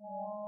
Oh.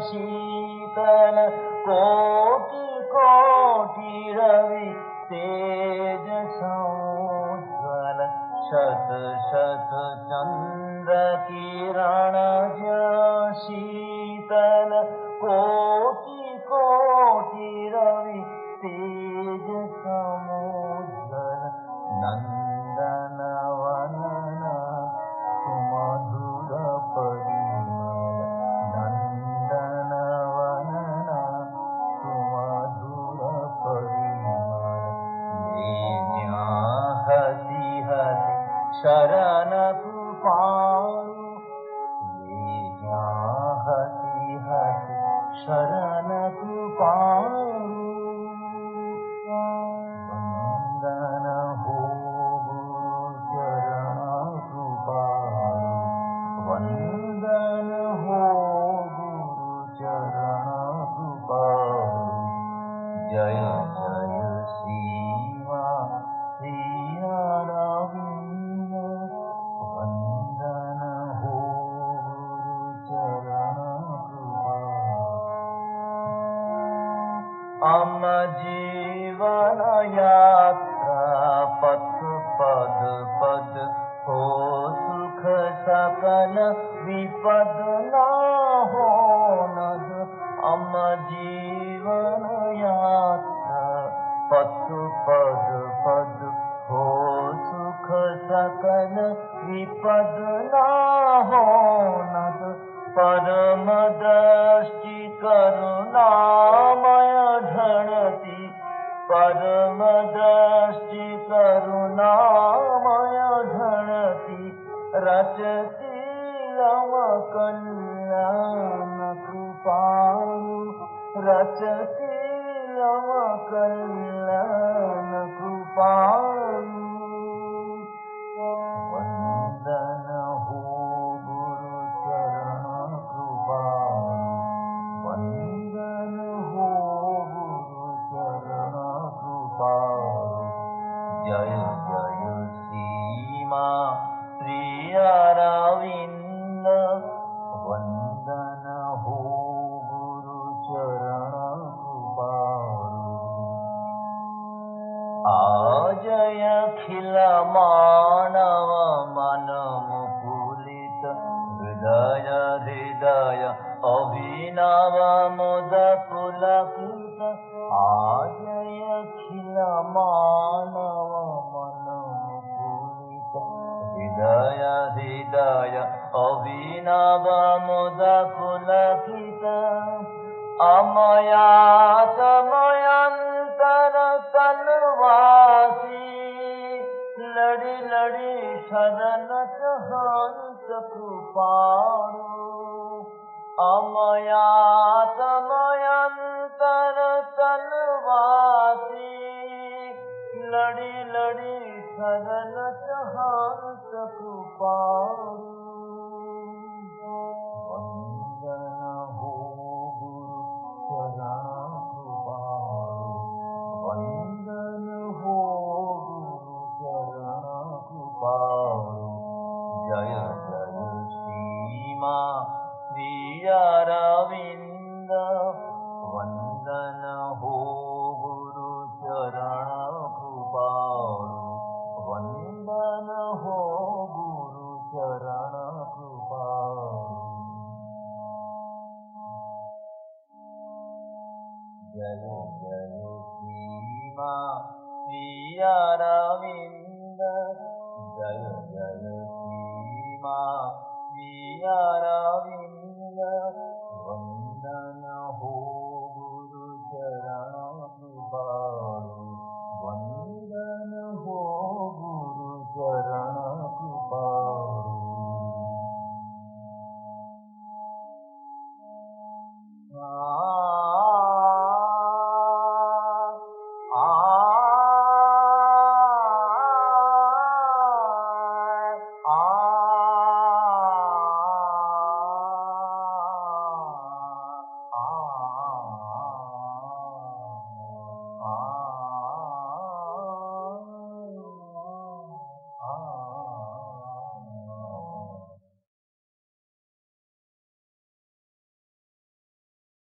शीतल कोटि कोटि रवि तेज शत शत चन्द्र किरण शीतल कोटि कोटि रवि तेज नन्दनवनन sharana यात्रा पथ पद पद हो सुख सकल विपद न हो अम जीवन यात्रा। पथ पद पद हो सुख सकल विपद न हो नद करुणामय ढणति परमदृष्टि करुणामय धरति रचति रमकल्याणकृपाणि रचति रमकल्या জয় জয় শ্রীমা শ্রীয়ারাবিন্দ বন্দন হো গুরু চরণ কৃপারু আজয় খিল মানব মন মুকুলিত হৃদয় হৃদয় অভিনব মুদ পুলকি लड़ी लड़ी शरणत हंस कृपाणु अमयातमयांतर जय जय श्रीमा श्रीअरविंद जय जय श्रीमा श्रीअरविंद